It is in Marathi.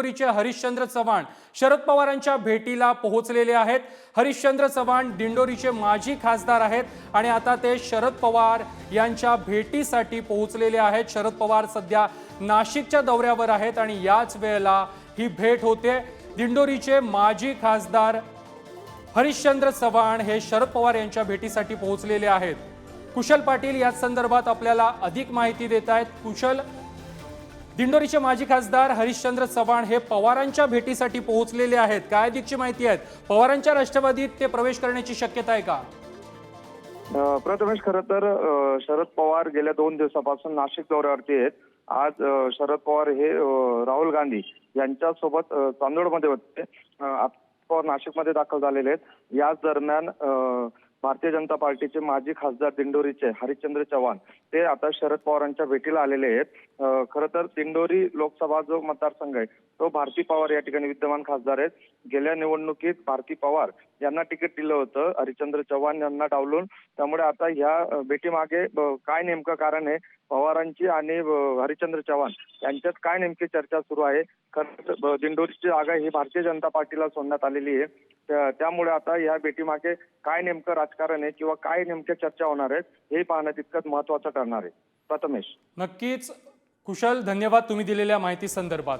दिंडोरीचे हरिश्चंद्र चव्हाण शरद पवारांच्या भेटीला पोहोचलेले आहेत. हरिश्चंद्र चव्हाण दिंडोरीचे माजी खासदार आहेत आणि आता ते शरद पवार यांच्या भेटीसाठी पोहोचलेले आहेत. शरद पवार सध्या नाशिकच्या दौऱ्यावर आहेत आणि याच वेळेला ही भेट होते. दिंडोरीचे माजी खासदार हरिश्चंद्र चव्हाण हे शरद पवार यांच्या भेटीसाठी पोहोचलेले आहेत. कुशल पाटील या संदर्भात आपल्याला अधिक माहिती देत आहेत. कुशल दिंडोरीचे माजी खासदार हरिश्चंद्र चव्हाण हे पवारांच्या भेटीसाठी पोहोचलेले आहेत. काय अधिकची माहिती आहेत? पवारांच्या राष्ट्रवादीत ते प्रवेश करण्याची शक्यता आहे का? प्रथमेश खरं तर शरद पवार गेल्या दोन दिवसापासून नाशिक दौऱ्यावरती आहेत. आज शरद पवार हे राहुल गांधी यांच्यासोबत चांदोडमध्ये होते. पवार नाशिकमध्ये दाखल झालेले आहेत. याच दरम्यान भारतीय जनता पार्टीचे माजी खासदार दिंडोरीचे हरिश्चंद्र चव्हाण ते आता शरद पवारांच्या भेटीला आलेले आहेत. खर तर दिंडोरी लोकसभा जो मतदारसंघ आहे तो भारती पवार या ठिकाणी विद्यमान खासदार आहेत. गेल्या निवडणुकीत भारती पवार यांना तिकीट दिलं होतं हरिश्चंद्र चव्हाण यांना डावलून. त्यामुळे आता ह्या भेटीमागे काय नेमकं कारण आहे? पवारांची आणि हरिश्चंद्र चव्हाण यांच्यात काय नेमकी चर्चा सुरू आहे? खरं तर दिंडोरीची जागा ही भारतीय जनता पार्टीला सोडण्यात आलेली आहे. त्यामुळे आता या भेटीमागे काय नेमकं राजकारण आहे किंवा काय नेमक्या चर्चा होणार आहेत हे पाहणं तितकंच महत्वाचं ठरणार आहे. प्रथमेश. नक्कीच. कुशल धन्यवाद तुम्ही दिलेल्या माहिती संदर्भात.